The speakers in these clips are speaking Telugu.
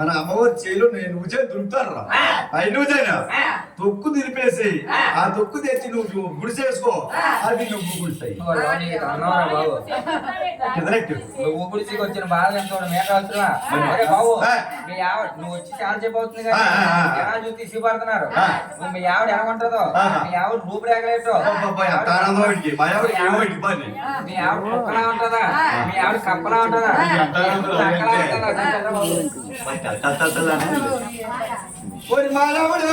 మన అమ్మవారి చేలో నేను నువ్వు చేయి దురుకుతాను రా అయి నువ్వు చేయనా తొక్కు నిలిపేసి ఆ. తొక్కు తెచ్చి నువ్వు గుడి చేసుకో. అది నువ్వు గుడిసాయి నువ్వు గుడికి వచ్చిన బాధ ఎంతో మేక అవసరమా ఒరే బాబు మీ ఆవిడ నువ్వు వచ్చి చాలా చెప్పు అవుతుంది కదా. జనాలు చూసి ఆ. నువ్వు మీ ఆవిడ ఎలాగుంటుందో ఆ. మీ ఆవిడ మా ఆవిడ కుక్కలా ఉంటుందా? మీ ఆవిడ కప్పలా ఉంటుందా? అక్కలా. ఓరి మానవుడు!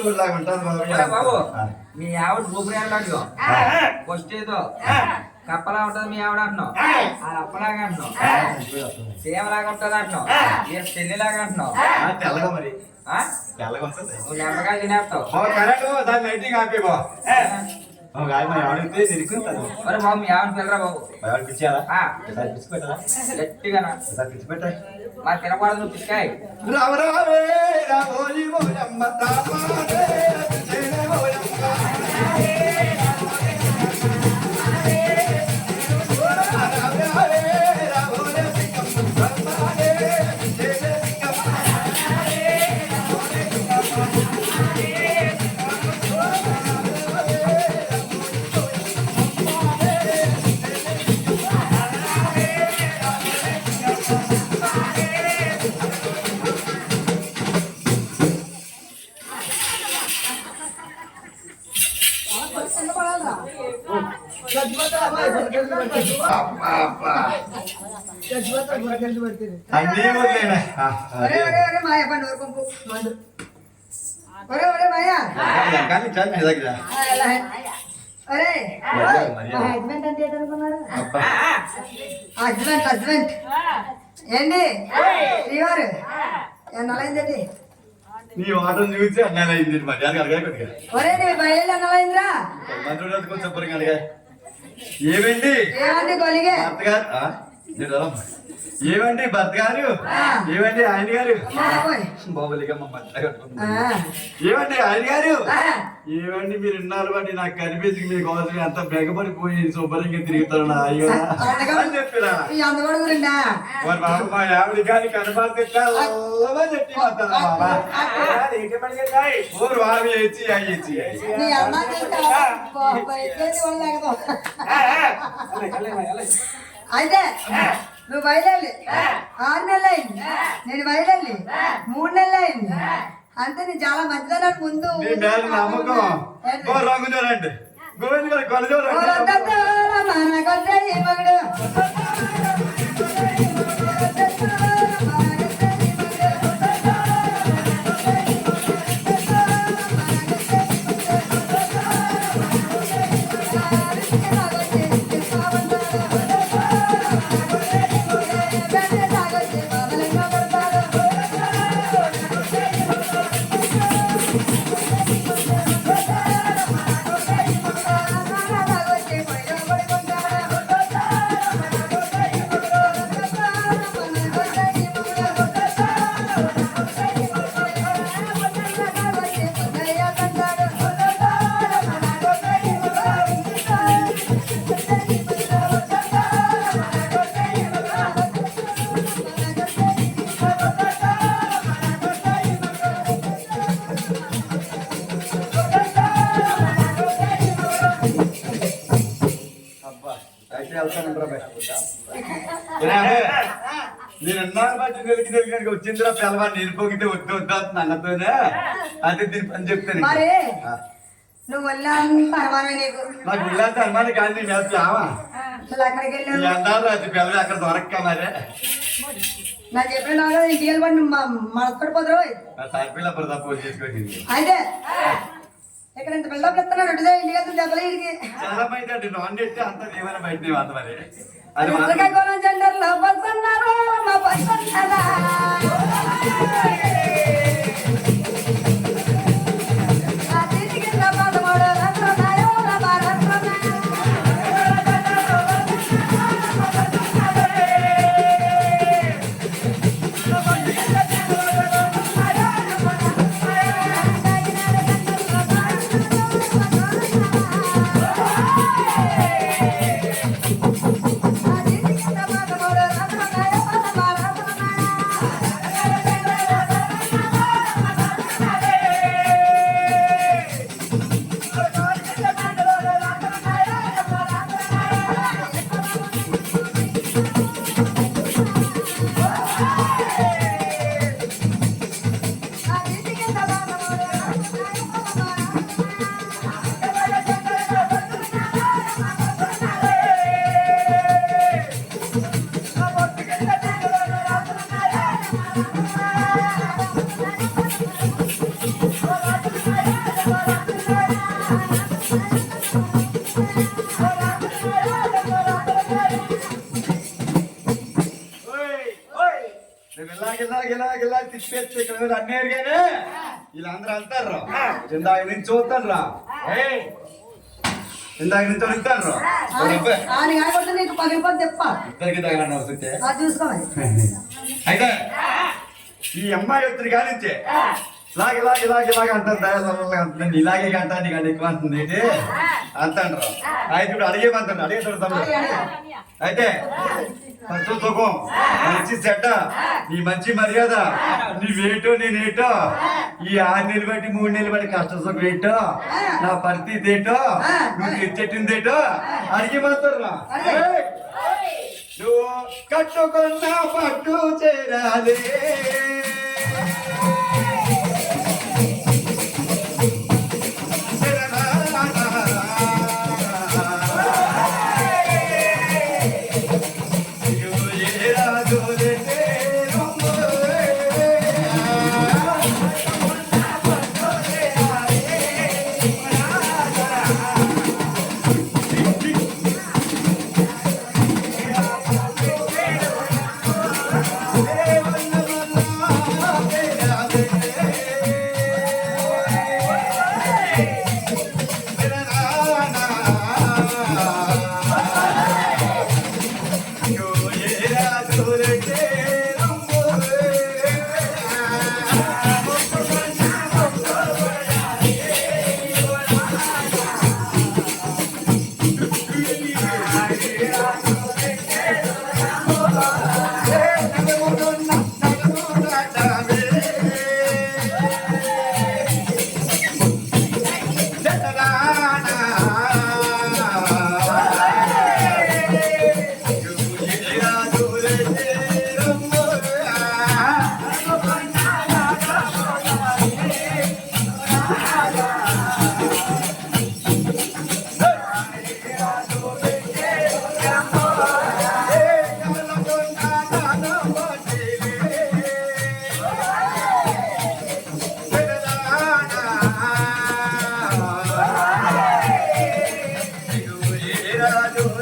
తోడులాగా మీ ఆవిడ రూపు రేగలాడు ఫస్ట్ ఏదో కప్పలా ఉంటది మీ ఆవిడ అంటున్నావు. ఆ. అప్పలాగా అంటున్నావు. సేమలాగా ఉంటది అంటున్నావు. ఏ పెళ్ళిలాగా అంటున్నావు? ఆ, తెల్లగా మరి. ఆ? తెల్లగా ఉంటుంది. నువ్వు లెంపకాయలు తినేస్తావు. లైటింగ్ మరి బాబు మీ ఆవిడ పిల్లరా బాబు? గట్టిగా తినకూడదు నువ్వు పిచ్చాయి రామ రామే రామోజీ మోయమ్మ అన్నీ వదిలేనా ఒరే ఒరే మాయ కానీ చాలు మీ దగ్గర ఒరే మర్యాద, మర్యాద. మా హస్బెండ్ అంటే ఏంటనుకున్నాడు హస్బెండ్ హస్బెండ్ ఏంటి శ్రీవారు ఎన్నలైందండి నీ వాటం చూసి అన్నాను అయింది మర్యాద అడగా కొద్దిగా. ఒరే నీ బయలు ఎన్నలైందిరా మంత్రుడు కొంచెం అడగా ఏమండి ఏమండి భర్త గారు. ఏమండి భర్త ఆయన గారు. బాబులిగా మా. కట్టుకుంది. ఏమండి ఆయన గారు. ఏమండి మీరు ఇన్నారు బట్టి నాకు కనిపించి మీ కోసం ఎంత బెగపడిపోయి శుభ్రంగా తిరుగుతారు నా అయ్యో అని మరి బాబు మా ఆవిడ కనపడితే చల్లమని చెప్పి వస్తాను బాబా ఊరు వామి ఇచ్చి అయ్యి ఇచ్చి అయితే నువ్వు బయలుదేరి ఆరు నెలలు అయింది నేను బయలుదేరి మూడు నెలలు అయింది అంతే నేను చాలా మంచిదన్నాడు ముందు. నీ మీద రంగు చూడండి. గోవింద్ గారు నేను తెలికి తెలికి వచ్చిందిరా పిల్లవా నేను పోగితే వద్దు వద్దు అన్నతోనే. అదే దీని పని చెప్తాను. నువ్వు నీకు. ఇల్లంత అనుమానం కానీ నేను వెళ్తావా పిల్లలు అక్కడ దొరక్క మరి. నాకు చెప్పిన వాళ్ళు ఇంటికి ఫోన్ చేసుకోండి అయితే ఇక్కడ ఇంత బిల్డప్ ఇస్తున్నాడు ఇటుదే ఇంటికి వెళ్తే దెబ్బలు ఇంటికి చాలా మంది అంటే నాన్ నెట్ అంతా ఏమైనా బయట అంత మరి. అది మాత్రం జెండర్లో పడుతున్నారు మా ఆ తిప్పేస్తే ఇక్కడ మీద అన్నీ ఎరిగానే వీళ్ళందరూ అంటారు ఇందాక నుంచి చూస్తాను రా ఇందాక నుంచి అడుగుతాను ఇద్దరికి తగలన్న వస్తుంటే అయితే ఈ అమ్మాయి వచ్చిన కానించే ఇలాగ ఇలాగ ఇలాగ ఇలాగ అంటారు దయాలగా అంటుంది ఇలాగే అంటాను నీకు ఎక్కువ అంటుంది ఏంటి? అంటాను రా అయితే ఇప్పుడు అడిగేమంటాను అడిగేస్తాడు అయితే ఫస్ట్ సుఖం మంచి చెడ్డ నీ మంచి మర్యాద నీవేటో నేనేటో ఈ ఆరు నెలలు బట్టి మూడు నెలలు బట్టి కష్ట సుఖం ఏంటో నా పరిస్థితి ఏంటో నువ్వు తెచ్చెట్టింది ఏంటో అడిగేమంటారు నువ్వు కట్టుకున్న పట్టు చేరాలి.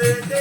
రే